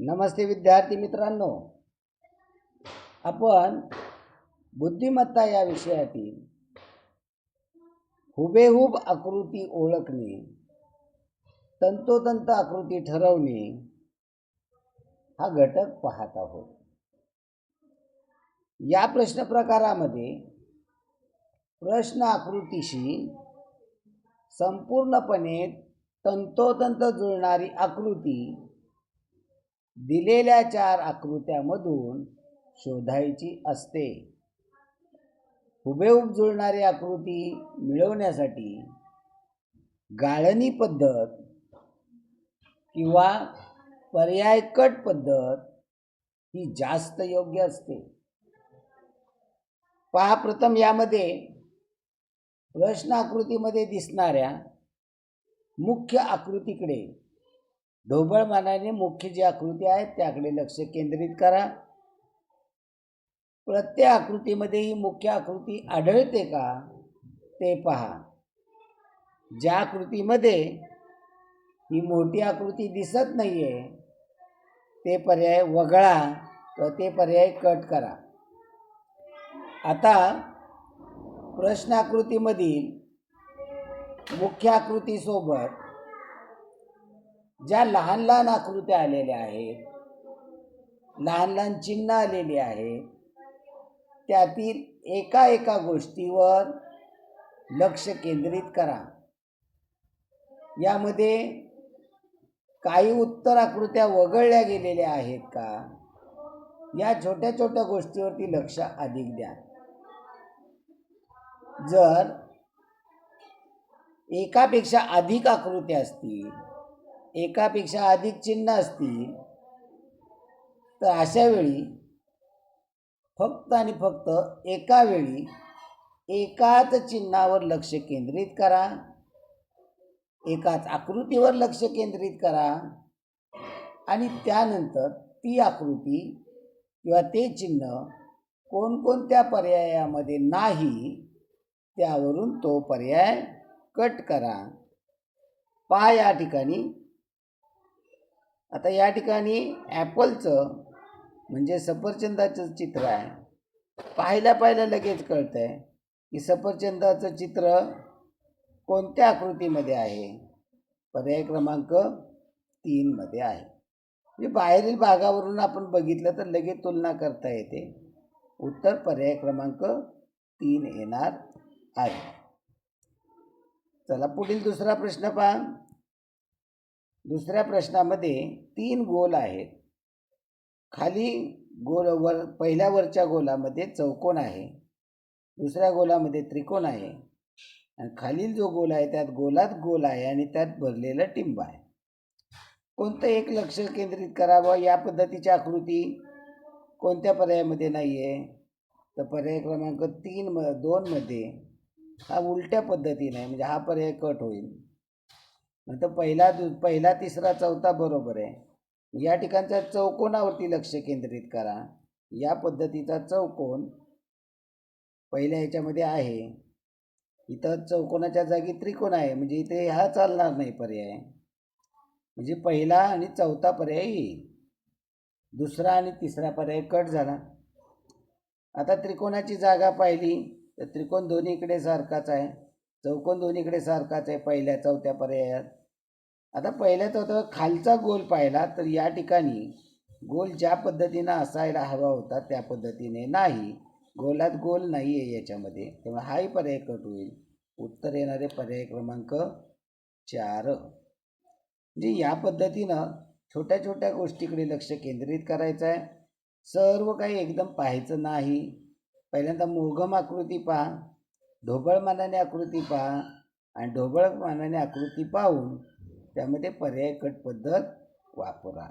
नमस्ते विद्यार्थी मित्रांनो. आपण बुद्धिमत्ता या विषयातील हुबेहूब आकृती ओळखणे तंतोतंत आकृती ठरवणे हा घटक पाहत आहोत. या प्रश्न प्रकारामध्ये प्रश्न आकृतीशी संपूर्णपणे तंतोतंत जुळणारी आकृती दिलेल्या चार आकृत्यामधून शोधायची असते. हुबेहूब जुळणारी आकृती मिळवण्यासाठी गाळणी पद्धत किंवा पर्याय कट पद्धत ही जास्त योग्य असते. पहा प्रथम यामध्ये प्रश्न आकृतीमध्ये दिसणाऱ्या मुख्य आकृतीकडे ढोबळमानाने मुख्य जी आकृती आहे त्याकडे लक्ष केंद्रित करा. प्रत्येक आकृतीमध्ये ही मुख्य आकृती आढळते का? ते पहा. ज्या आकृतीमध्ये ही मोठी आकृती दिसत नाही आहे ते पर्याय वगळा व ते पर्याय कट करा. आता प्रश्न आकृतीमधील मुख्य आकृतीसोबत ज्या लहान लहान आकृत्या आलेल्या आहेत लहान लहान चिन्ह आलेली आहेत त्यातील एका एका गोष्टीवर लक्ष केंद्रित करा. यामध्ये काही उत्तर आकृत्या वगळल्या गेलेल्या आहेत का? या छोट्या छोट्या गोष्टीवरती लक्ष अधिक द्या. जर एकापेक्षा अधिक आकृत्या असतील एकापेक्षा अधिक चिन्ह असतील तर अशा वेळी फक्त आणि फक्त एका वेळी एकाच चिन्हावर लक्ष केंद्रित करा. एकाच आकृतीवर लक्ष केंद्रित करा. आणि त्यानंतर ती आकृती किंवा ते चिन्ह कोणकोणत्या पर्यायामध्ये नाही त्यावरून तो पर्याय कट करा. पहा या ठिकाणी आता या ठिकाणी ॲपलचं म्हणजे सफरचंदाचं चित्र आहे. पाहिल्या पाहिल्या लगेच कळतं आहे की सफरचंदाचं चित्र कोणत्या आकृतीमध्ये आहे? पर्याय क्रमांक तीनमध्ये आहे. म्हणजे बाहेरील भागावरून आपण बघितलं तर लगेच तुलना करता येते. उत्तर पर्याय क्रमांक तीन येणार आहे. चला पुढील दुसरा प्रश्न पहा. दुसऱ्या प्रश्नामध्ये तीन गोल आहेत. खाली गोल वर पहिल्या वरच्या गोलामध्ये चौकोन आहे. दुसऱ्या गोलामध्ये त्रिकोण आहे. आणि खालील जो गोल आहे त्यात गोलात गोल आहे आणि त्यात भरलेलं टिंब आहे. कोणतं एक लक्ष केंद्रित करावं? या पद्धतीची आकृती कोणत्या पर्यायामध्ये नाही आहे तर पर्याय क्रमांक तीन म दोनमध्ये हा उलट्या पद्धतीने म्हणजे हा पर्याय कट होईल. तर पहिला दु पहिला तिसरा चौथा बरोबर आहे. या ठिकाणच्या चौकोनावरती लक्ष केंद्रित करा. या पद्धतीचा चौकोन पहिल्या ह्याच्यामध्ये आहे. इथं चौकोनाच्या जागी त्रिकोण आहे. म्हणजे इथे हा चालणार नाही पर्याय. म्हणजे पहिला आणि चौथा पर्याय येईल. दुसरा आणि तिसरा पर्याय कट झाला. आता त्रिकोणाची जागा पाहिली. तर त्रिकोण दोन्हीकडे सारखाच आहे. चौकोन दोन्हीकडे सारखाच आहे पहिल्या चौथ्या पर्यायात. आता पहिल्या चौथ्या खालचा गोल पाहिला तर या ठिकाणी गोल ज्या पद्धतीनं असायला हवा होता त्या पद्धतीने नाही. गोलात गोल नाही आहे याच्यामध्ये. तेव्हा हाही पर्याय कट होईल. उत्तर येणारे पर्याय क्रमांक चार. म्हणजे या पद्धतीनं छोट्या छोट्या गोष्टीकडे लक्ष केंद्रित करायचं आहे सर्व काही एकदम पाहायचं नाही. पहिल्यांदा मोघम आकृती पहा. ढोबळमानाने आकृती पहा आणि ढोबळमानाने आकृती पाहून त्यामध्ये पर्याय कट पद्धत वापरा.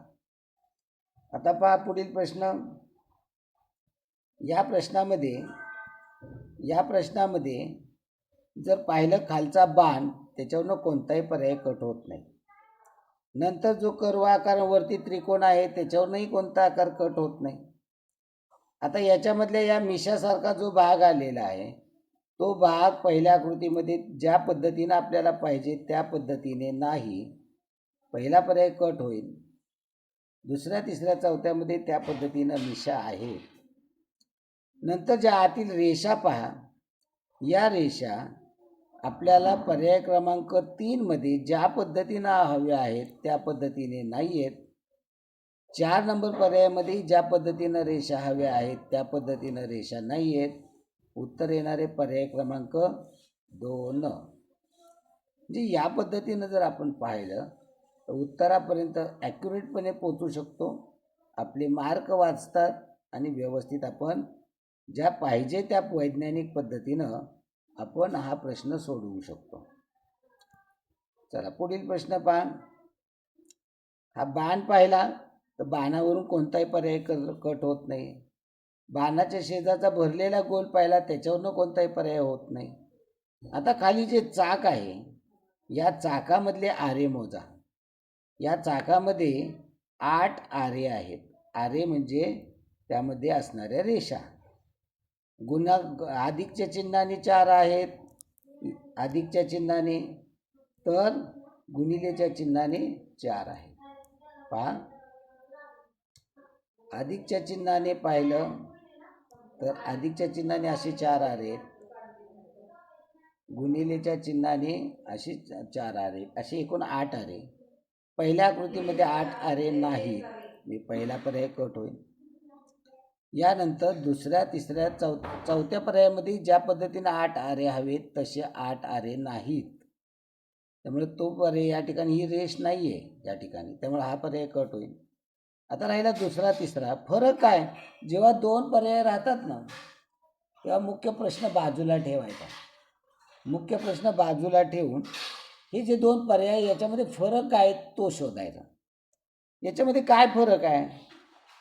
आता पहा पुढील प्रश्न. या प्रश्नामध्ये या प्रश्नामध्ये जर पाहिलं खालचा बाण त्याच्यावरनं कोणताही पर्याय कट होत नाही. नंतर जो कर्व आकारावरती त्रिकोण आहे त्याच्यावरनंही कोणता आकार कट होत नाही. आता याच्यामधल्या या मिशासारखा जो भाग आलेला आहे तो भाग पहिल्या आकृतीमध्ये ज्या पद्धतीनं आपल्याला पाहिजे त्या पद्धतीने नाही. पहिला पर्याय कट होईल. दुसऱ्या तिसऱ्या चौथ्यामध्ये त्या पद्धतीनं रेषा आहेत नंतर ज्या आतील रेषा पहा. या रेषा आपल्याला पर्याय क्रमांक तीनमध्ये ज्या पद्धतीनं हव्या आहेत त्या पद्धतीने नाही आहेत चार नंबर पर्यायामध्ये ज्या पद्धतीनं रेषा हव्या आहेत त्या पद्धतीनं रेषा नाही आहेत उत्तर येणारे पर्याय क्रमांक दोन. म्हणजे या पद्धतीनं जर आपण पाहिलं तर उत्तरापर्यंत ॲक्युरेटपणे पोचू शकतो. आपले मार्क वाचतात आणि व्यवस्थित आपण ज्या पाहिजे त्या वैज्ञानिक पद्धतीनं आपण हा प्रश्न सोडवू शकतो. चला पुढील प्रश्न पहा. हा बाण पाहिला तर बाणावरून कोणताही पर्याय कट होत नाही. बाणाच्या शेजाचा भरलेला गोल पाहिला त्याच्यावरनं कोणताही पर्याय होत नाही. आता खाली जे चाक आहे या चाकामधले आरे मोजा. या चाकामध्ये आठ आरे आहेत. आरे म्हणजे त्यामध्ये असणाऱ्या रेषा. गुन्हा अधिकच्या चिन्हाने चार आहेत. अधिकच्या चिन्हाने तर गुणिलेच्या चिन्हाने चार आहे पहा. अधिकच्या चिन्हाने पाहिलं तर अधिकच्या चिन्हाने असे चार आरे गुणिलेच्या चिन्हाने असे चार आरे असे एकूण आठ आरे पहिल्या आकृतीमध्ये आठ आरे नाहीत. मी पहिला पर्याय कट होईल. यानंतर दुसऱ्या तिसऱ्या चौ चौथ्या पर्यायामध्ये ज्या पद्धतीने आठ आरे हवेत तसे आठ आरे नाहीत. त्यामुळे तो पर्याय या ठिकाणी ही रेष नाही आहे या ठिकाणी. त्यामुळे हा पर्याय कट होईल. आता राहिला दुसरा तिसरा. फरक काय? जेव्हा दोन पर्याय राहतात ना तेव्हा मुख्य प्रश्न बाजूला ठेवायचा. मुख्य प्रश्न बाजूला ठेवून हे जे दोन पर्याय याच्यामध्ये फरक काय तो शोधायचा. याच्यामध्ये काय फरक आहे?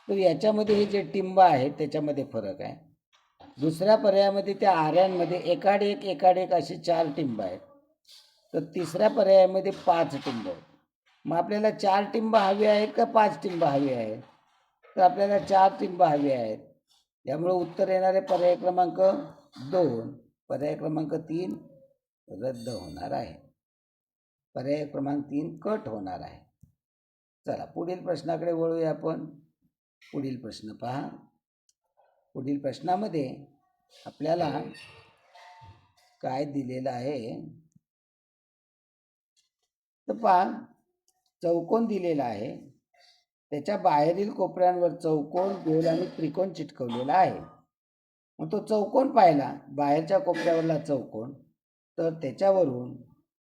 तर याच्यामध्ये हे जे टिंब आहे त्याच्यामध्ये फरक आहे. दुसऱ्या पर्यायामध्ये त्या आऱ्यांमध्ये एकाड एक एकाड एक असे चार टिंब आहेत. तर तिसऱ्या पर्यायामध्ये पाच टिंब आहेत. मग आपल्याला चार टिंब हवी आहेत का पाच टिंब हवी आहेत? तर आपल्याला चार टिंब हवी आहेत. त्यामुळे उत्तर येणारे पर्याय क्रमांक दोन पर्याय क्रमांक तीन रद्द होणार आहे. पर्याय क्रमांक तीन कट होणार आहे. चला पुढील प्रश्नाकडे वळूया आपण. पुढील प्रश्न पहा. पुढील प्रश्नामध्ये आपल्याला काय दिलेलं आहे? तर पहा चौकोन दिलेला आहे. त्याच्या बाहेरील कोपऱ्यांवर चौकोन गोल आणि त्रिकोण चिटकवलेला आहे. मग तो चौकोन पाहिला. बाहेरच्या कोपऱ्यावरला चौकोन. तर त्याच्यावरून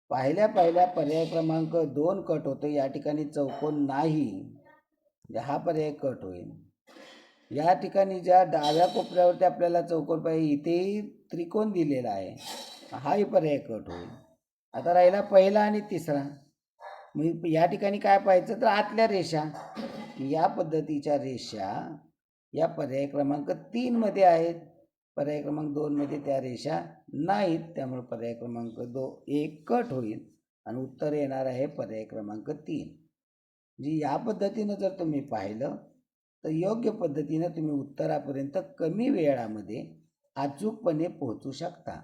पाहिल्या पाहिल्या पर्याय क्रमांक दोन कट होतो या ठिकाणी चौकोन नाही. हा पर्याय कट होईल. या ठिकाणी ज्या डाव्या कोपऱ्यावरती आपल्याला चौकोन पाहिजे इथेही त्रिकोण दिलेला आहे. हाही पर्याय कट होईल. आता राहिला पहिला आणि तिसरा. मग या ठिकाणी काय पाहायचं तर आतल्या रेषा या पद्धतीच्या रेषा या पर्याय क्रमांक तीनमध्ये आहेत. पर्याय क्रमांक दोनमध्ये त्या रेषा नाहीत त्यामुळे पर्याय क्रमांक दो एक कट होईल आणि उत्तर येणार आहे पर्याय क्रमांक तीन. जी या पद्धतीनं जर तुम्ही पाहिलं तर योग्य पद्धतीनं तुम्ही उत्तरापर्यंत कमी वेळामध्ये अचूकपणे पोहोचू शकता.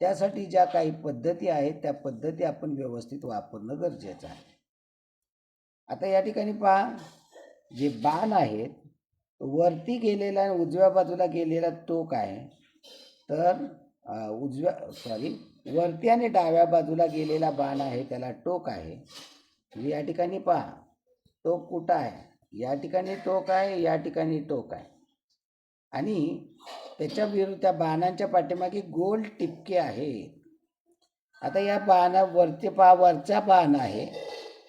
त्यासाठी ज्या काही पद्धती आहेत त्या पद्धती आपण व्यवस्थित वापरणं गरजेचं आहे. आता या ठिकाणी पहा जे बाण आहेत वरती गेलेला आणि उजव्या बाजूला गेलेला टोक आहे तर उजव्या सॉरी वरती आणि डाव्या बाजूला गेलेला बाण आहे त्याला टोक आहे. म्हणजे या ठिकाणी पहा टोक कुठं आहे? या ठिकाणी टोक आहे या ठिकाणी टोक आहे. आणि त्याच्या विरुद्ध त्या बाणांच्या पाठीमागे गोल टिपके आहेत. आता या बाणा वरचे पा वरचा बाण आहे.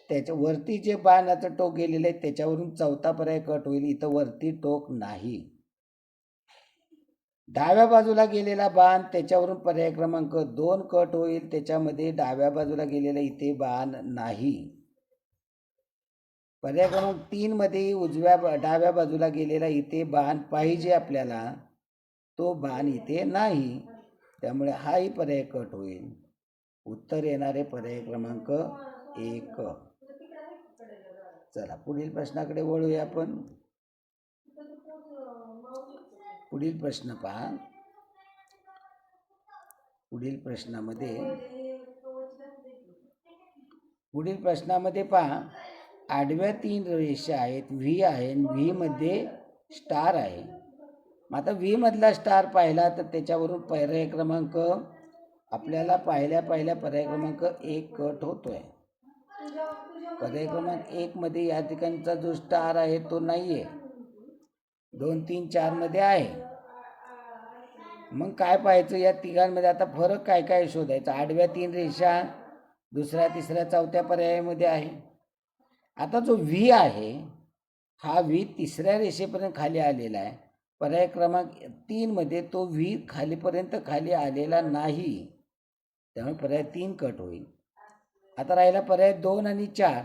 त्याच्या वरती जे बाणाचं टोक गेलेलं आहे त्याच्यावरून चौथा पर्याय कट होईल. इथं वरती टोक नाही. डाव्या बाजूला गेलेला बाण त्याच्यावरून पर्याय क्रमांक दोन कट होईल. त्याच्यामध्ये डाव्या बाजूला गेलेला इथे बाण नाही. पर्याय क्रमांक तीनमध्ये उजव्या डाव्या बाजूला गेलेला इथे बाण पाहिजे आपल्याला. तो बाण इथे नाही. त्यामुळे हाही पर्याय कट होईल. उत्तर येणारे पर्याय क्रमांक एक. चला पुढील प्रश्नाकडे वळूया आपण. पुढील प्रश्न पहा. पुढील प्रश्नामध्ये पुढील प्रश्नामध्ये पहा. आडव्या तीन रेषा आहेत व्ही आहे आणि व्हीमध्ये स्टार आहे. मग आता व्हीमधला स्टार पाहिला तर त्याच्यावरून पर्याय क्रमांक आपल्याला पाहिल्या पाहिल्या पर्याय क्रमांक एक कट होतो आहे पर्याय क्रमांक एकमध्ये या ठिकाणचा जो स्टार आहे तो नाही आहे दोन तीन चारमध्ये आहे. मग काय पाहायचं? या तिघांमध्ये आता फरक काय काय शोधायचा? आडव्या तीन रेषा दुसऱ्या तिसऱ्या चौथ्या पर्यायामध्ये आहे. आता जो व्ही आहे हा व्ही तिसऱ्या रेषेपर्यंत खाली आलेला आहे. पर्याय क्रमांक तीनमध्ये तो विहीर खालीपर्यंत खाली आलेला नाही. त्यामुळे पर्याय तीन कट होईल. आता राहिला पर्याय दोन आणि चार.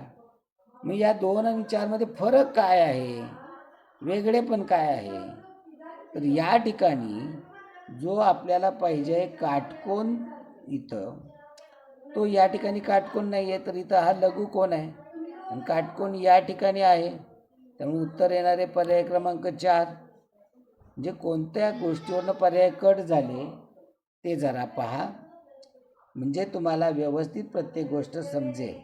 मग या दोन आणि चारमध्ये फरक काय आहे? वेगळे पण काय आहे? तर या ठिकाणी जो आपल्याला पाहिजे काटकोन इथं तो या ठिकाणी काटकोन नाही आहे तर इथं हा लघु कोण आहे. आणि काटकोन या ठिकाणी आहे. त्यामुळे उत्तर येणारे पर्याय क्रमांक चार. म्हणजे कोणत्या गोष्टीवरनं पर्याय कट झाले ते जरा पहा. म्हणजे तुम्हाला व्यवस्थित प्रत्येक गोष्ट समजेल.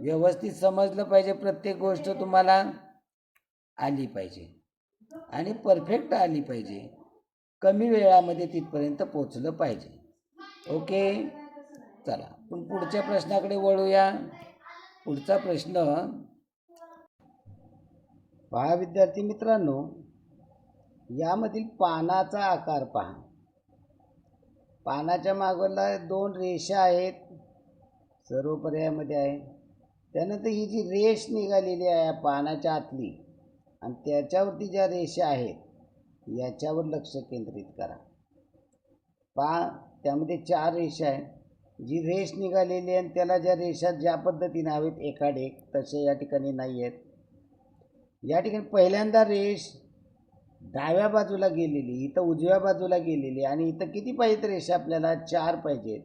व्यवस्थित समजलं पाहिजे प्रत्येक गोष्ट तुम्हाला आली पाहिजे. आणि परफेक्ट आली पाहिजे. कमी वेळामध्ये तिथपर्यंत पोचलं पाहिजे. ओके? चला पण पुढच्या प्रश्नाकडे वळूया. पुढचा प्रश्न. पहा विद्यार्थी मित्रांनो यामधील पानाचा आकार पहा. पानाच्या मागवला दोन रेषा आहेत. सर्व पर्यायामध्ये आहे. त्यानंतर ही जी रेष निघालेली आहे या पानाच्या आतली आणि त्याच्यावरती ज्या रेषा आहेत याच्यावर लक्ष केंद्रित करा. पा त्यामध्ये चार रेषा आहे जी रेष निघालेली आहे आणि त्याला ज्या रेषा ज्या पद्धतीने हवेत एकाड एक तसे या ठिकाणी नाही आहेत. या ठिकाणी पहिल्यांदा रेष डाव्या बाजूला गेलेली इथं उजव्या बाजूला गेलेली आणि इथं किती पाहिजेत रेषा आपल्याला चार पाहिजेत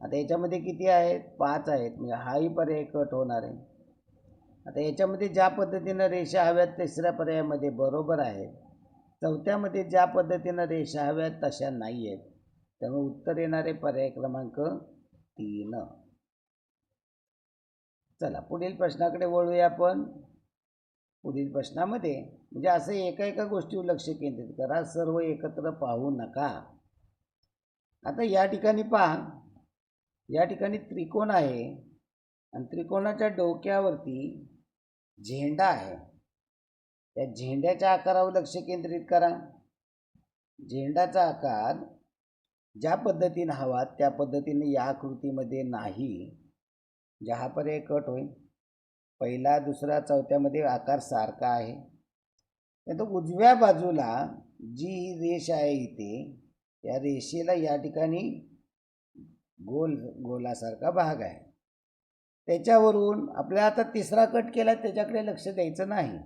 आता याच्यामध्ये किती आहेत? पाच आहेत. म्हणजे हाही पर्याय कट होणार आहे. आता याच्यामध्ये ज्या पद्धतीनं रेषा हव्यात तिसऱ्या पर्यायामध्ये बरोबर आहेत. चौथ्यामध्ये ज्या पद्धतीनं रेषा हव्यात तशा नाही आहेत. त्यामुळे उत्तर येणारे पर्याय क्रमांक तीन. चला पुढील प्रश्नाकडे वळूया आपण. पुढील प्रश्नामध्ये म्हणजे असं एका एका गोष्टीवर लक्ष केंद्रित करा सर्व एकत्र पाहू नका. आता या ठिकाणी पहा. या ठिकाणी त्रिकोण आहे आणि त्रिकोणाच्या डोक्यावरती झेंडा आहे. त्या झेंड्याच्या आकारावर लक्ष केंद्रित करा. झेंडाचा आकार ज्या पद्धतीने हवा त्या पद्धतीने या आकृतीमध्ये नाही. जे हा पर्याय कट होईल. पहिला दुसरा चौथ्यामध्ये आकार सारखा आहे. नंतर उजव्या बाजूला जी रेष आहे इथे या रेषेला या ठिकाणी गोल गोलासारखा भाग आहे. त्याच्यावरून आपल्याला आता तिसरा कट केला त्याच्याकडे लक्ष द्यायचं नाही.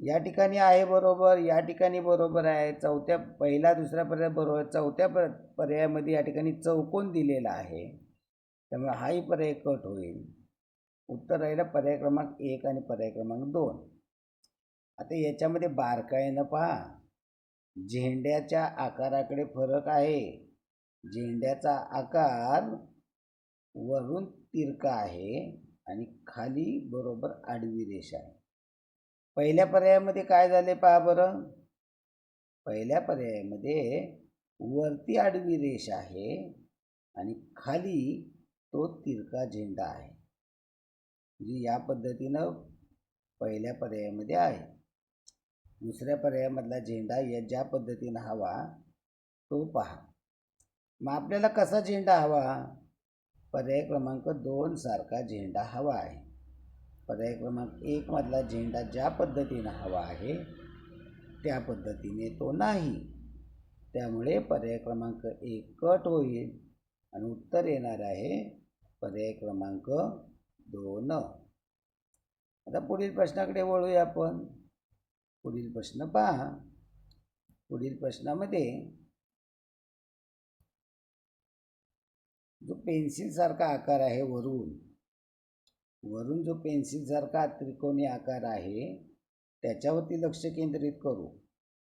या ठिकाणी आहे बरोबर या ठिकाणी बरोबर आहे. चौथ्या पहिला दुसरा पर्याय बरोबर चौथ्या प पर्यायामध्ये या ठिकाणी चौकोन दिलेला आहे. त्यामुळे हाही पर्याय कट होईल. उत्तर राहिलं पर्याय क्रमांक एक आणि पर्याय क्रमांक दोन. आता याच्यामध्ये बारकाईनं पहा. झेंड्याच्या आकाराकडे फरक आहे. झेंड्याचा आकार वरून तिरका आहे आणि खाली बरोबर आडवी रेषा आहे. पहिल्या पर्यायामध्ये काय झाले पहा बरं? पहिल्या पर्यायामध्ये वरती आडवी रेष आहे आणि खाली तो तिरका झेंडा आहे. जी या पद्धतीनं पहिल्या पर्यायामध्ये आहे. दुसऱ्या पर्यायामधला झेंडा या ज्या पद्धतीनं हवा तो पहा. मग आपल्याला कसा झेंडा हवा? पर्याय क्रमांक दोन सारखा झेंडा हवा आहे. पर्याय क्रमांक एकमधला झेंडा ज्या पद्धतीनं हवा आहे त्या पद्धतीने तो नाही. त्यामुळे पर्याय क्रमांक एक कट होईल. आणि उत्तर येणार आहे पर्याय क्रमांक दोन. आता पुढील प्रश्नाकडे वळूया आपण. पुढील प्रश्न पहा. पुढील प्रश्नामध्ये जो पेन्सिलसारखा आकार आहे वरून वरून जो पेन्सिलसारखा त्रिकोणी आकार आहे त्याच्यावरती लक्ष केंद्रित करू.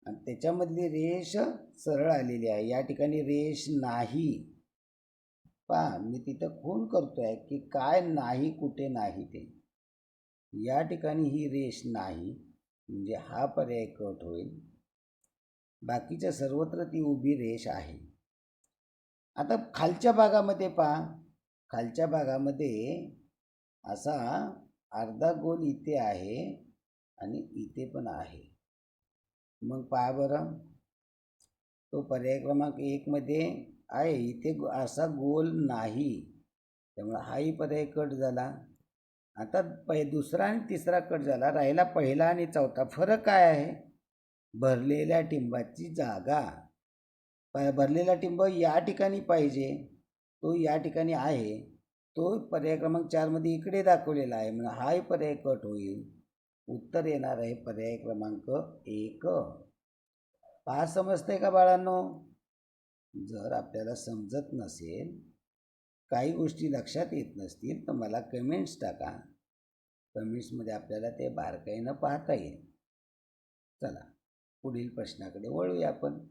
आणि त्याच्यामधली रेष सरळ आलेली आहे. या ठिकाणी रेष नाही. पहा मी तिथं खून करतोय की काय नाही कुठे नाही ते. या ठिकाणी ही रेष नाही म्हणजे हा पर्याय कट होईल. बाकीच्या सर्वत्र ती उभी रेष आहे. आता खालच्या भागामध्ये पहा खालच्या भागामध्ये असा अर्धा गोल इथे आहे आणि इथे पण आहे. मग पहा बरं तो पर्याय क्रमांक एकमध्ये आहे इथे असा गोल नाही. त्यामुळे हाही पर्याय कट झाला. आता पहि दुसरा आणि तिसरा कट झाला. राहिला पहिला आणि चौथा. फरक काय आहे? भरलेल्या टिंबाची जागा. प- भरलेला टिंब या ठिकाणी पाहिजे. तो या ठिकाणी आहे. तो पर्याय क्रमांक चारमध्ये इकडे दाखवलेला आहे. म्हणून हाही पर्याय कट होईल. उत्तर येणार आहे पर्याय क्रमांक एक. पाच समजतंय का बाळांनो? जर आपल्याला समजत नसेल काही गोष्टी लक्षात येत नसतील तर मला कमेंट्स टाका. कमेंट्समध्ये आपल्याला ते बारकाईनं पाहता येईल. चला पुढील प्रश्नाकडे वळूया आपण.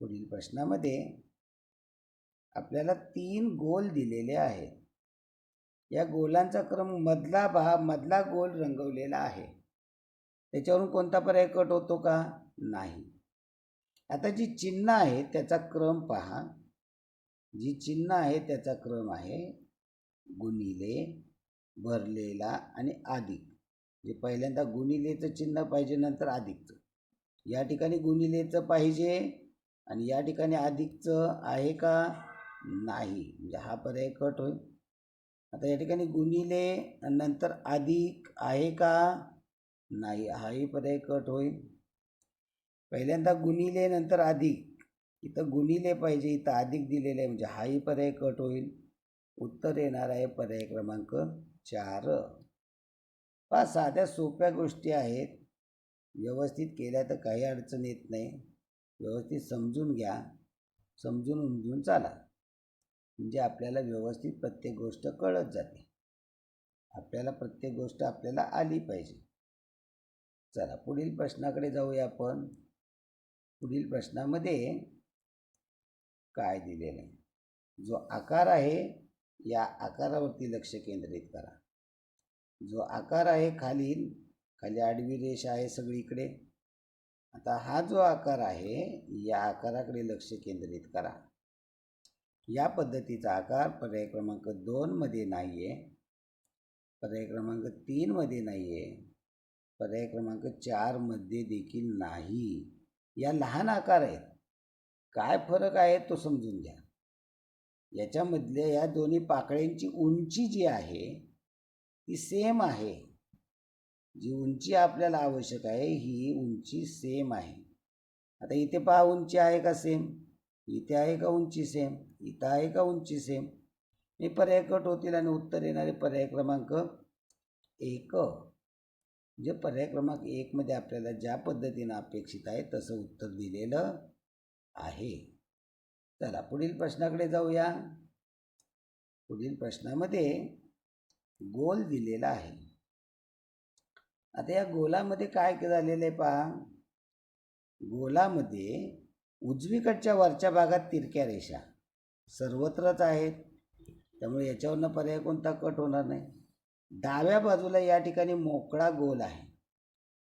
पुढील प्रश्नामध्ये आपल्याला तीन गोल दिलेले आहेत. या गोलांचा क्रम मधला भाग मधला गोल रंगवलेला आहे. त्याच्यावरून कोणता पर्याय कट होतो का? नाही. आता जी चिन्ह आहे त्याचा क्रम पहा. जी चिन्ह आहे त्याचा क्रम आहे. गुणिले भरलेला आणि अधिक. जे पहिल्यांदा गुणिलेचं चिन्ह पाहिजे नंतर अधिकचं. या ठिकाणी गुणिलेचं पाहिजे आणि या ठिकाणी अधिकचं आहे का? नाही. म्हणजे हा पर्याय कट होईल. आता या ठिकाणी गुणिले नंतर अधिक आहे का? नाही. हाही पर्याय कट होईल. पहिल्यांदा गुणिले नंतर अधिक. इथं गुणिले पाहिजे इथं अधिक दिलेले आहे. म्हणजे हाही पर्याय कट होईल. उत्तर येणार आहे पर्याय क्रमांक चार. पहा साध्या सोप्या गोष्टी आहेत. व्यवस्थित केल्या तर काही अडचण येत नाही. व्यवस्थित समजून घ्या. समजून उमजून चाला. म्हणजे आपल्याला व्यवस्थित प्रत्येक गोष्ट कळत जाते. आपल्याला प्रत्येक गोष्ट आपल्याला आली पाहिजे. चला पुढील प्रश्नाकडे जाऊया आपण. पुढील प्रश्नामध्ये काय दिलेलं आहे? जो आकार आहे या आकारावरती लक्ष केंद्रित करा. जो आकार आहे खालील खाली आडवी रेष आहे सगळीकडे. आता हा जो आकार आहे या आकाराकडे लक्ष केंद्रित करा. या पद्धतीचा आकार पर्याय क्रमांक दोनमध्ये नाही आहे पर्याय क्रमांक तीनमध्ये नाही आहे पर्याय क्रमांक चारमध्ये देखील नाही. या लहान आकार आहेत. काय फरक आहे तो समजून घ्या. याच्यामधल्या या दोन्ही पाकळ्यांची उंची जी आहे ती सेम आहे. जी उंची आपल्याला आवश्यक आहे ही उंची सेम आहे. आता इथे पहा उंची आहे का सेम इथे आहे का उंची सेम इथं आहे का उंची सेम हे पर्याय कट होतील आणि उत्तर येणारे पर्याय क्रमांक एक. म्हणजे पर्याय क्रमांक एकमध्ये आपल्याला ज्या पद्धतीनं अपेक्षित आहे तसं उत्तर दिलेलं आहे. चला पुढील प्रश्नाकडे जाऊया. पुढील प्रश्नामध्ये गोल दिलेला आहे. आता या गोलामध्ये काय झालेलं आहे पहा. गोलामध्ये उजवीकडच्या वरच्या भागात तिरक्या रेषा सर्वत्रच आहेत. त्यामुळे याच्यावरनं पर्याय कोणता कट होणार नाही. डाव्या बाजूला या ठिकाणी मोकळा गोल आहे.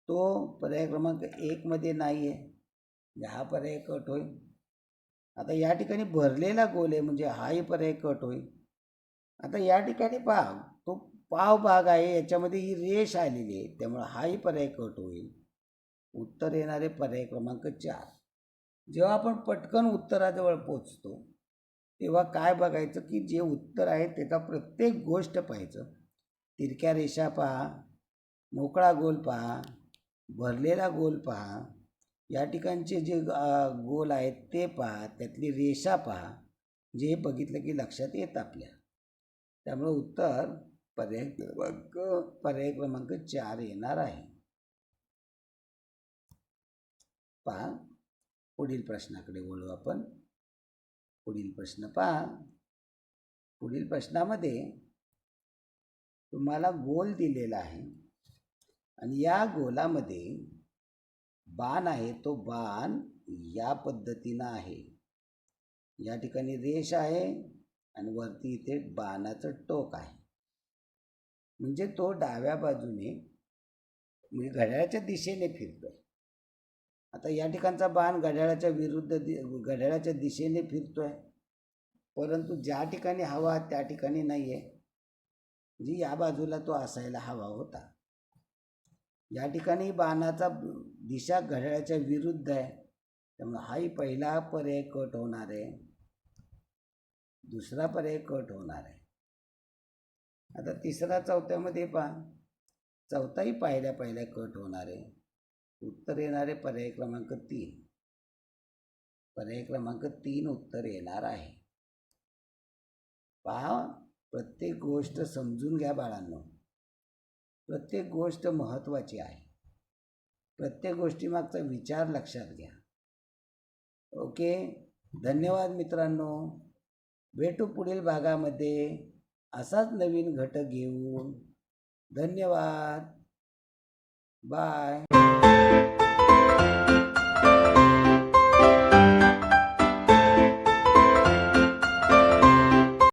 तो पर्याय क्रमांक एकमध्ये नाही आहे हा पर्याय कट होईल. आता या ठिकाणी भरलेला गोल आहे म्हणजे हाही पर्याय कट होईल. आता या ठिकाणी पहा तो पाव भाग आहे याच्यामध्ये ही रेष आलेली आहे त्यामुळे हाही पर्याय कट होईल. उत्तर येणारे पर्याय क्रमांक चार. जेव्हा आपण पटकन उत्तराजवळ पोचतो तेव्हा काय बघायचं की जे उत्तर आहे त्याचा प्रत्येक गोष्ट पाहायचं. तिरक्या रेषा पहा मोकळा गोल पहा भरलेला गोल पहा. या ठिकाणचे जे गोल आहेत ते पहा त्यातली रेषा पहा जे बघितलं की लक्षात येतं आपल्या. त्यामुळे उत्तर पर्याय क्रमांक पर्याय क्रमांक चार येणार आहे. पहा पुढील प्रश्नाकडे बोलू आपण. पुढील प्रश्न पहा. पुढील प्रश्नामध्ये तुम्हाला गोल दिलेला आहे. आणि या गोलामध्ये बाण आहे तो बाण या पद्धतीनं आहे. या ठिकाणी रेष आहे आणि वरती इथे बाणाचं टोक आहे. म्हणजे तो डाव्या बाजूने म्हणजे घड्याळाच्या दिशेने फिरतोय. आता या ठिकाणचा बाण घड्याळाच्या विरुद्ध दि घड्याळाच्या दिशेने फिरतोय. परंतु ज्या ठिकाणी हवा त्या ठिकाणी नाही आहे म्हणजे या बाजूला तो असायला हवा होता. या ठिकाणी बाणाचा दिशा घड्याळाच्या विरुद्ध आहे. त्यामुळे हाही पहिला पर्याय कट होणार आहे. दुसरा पर्याय कट होणार आहे. आता तिसरा चौथ्यामध्ये पहा. चौथाही पाहिल्या पहिल्या कट होणार आहे. उत्तर येणारे पर्याय क्रमांक तीन. पर्याय क्रमांक तीन उत्तर येणार आहे. पहा. प्रत्येक गोष्ट समजून घ्या बाळांनो. प्रत्येक गोष्ट महत्त्वाची आहे. प्रत्येक गोष्टीमागचा विचार लक्षात घ्या. ओके? धन्यवाद मित्रांनो. भेटू पुढील भागामध्ये. असाच नवीन घटक घेऊन. धन्यवाद. बाय.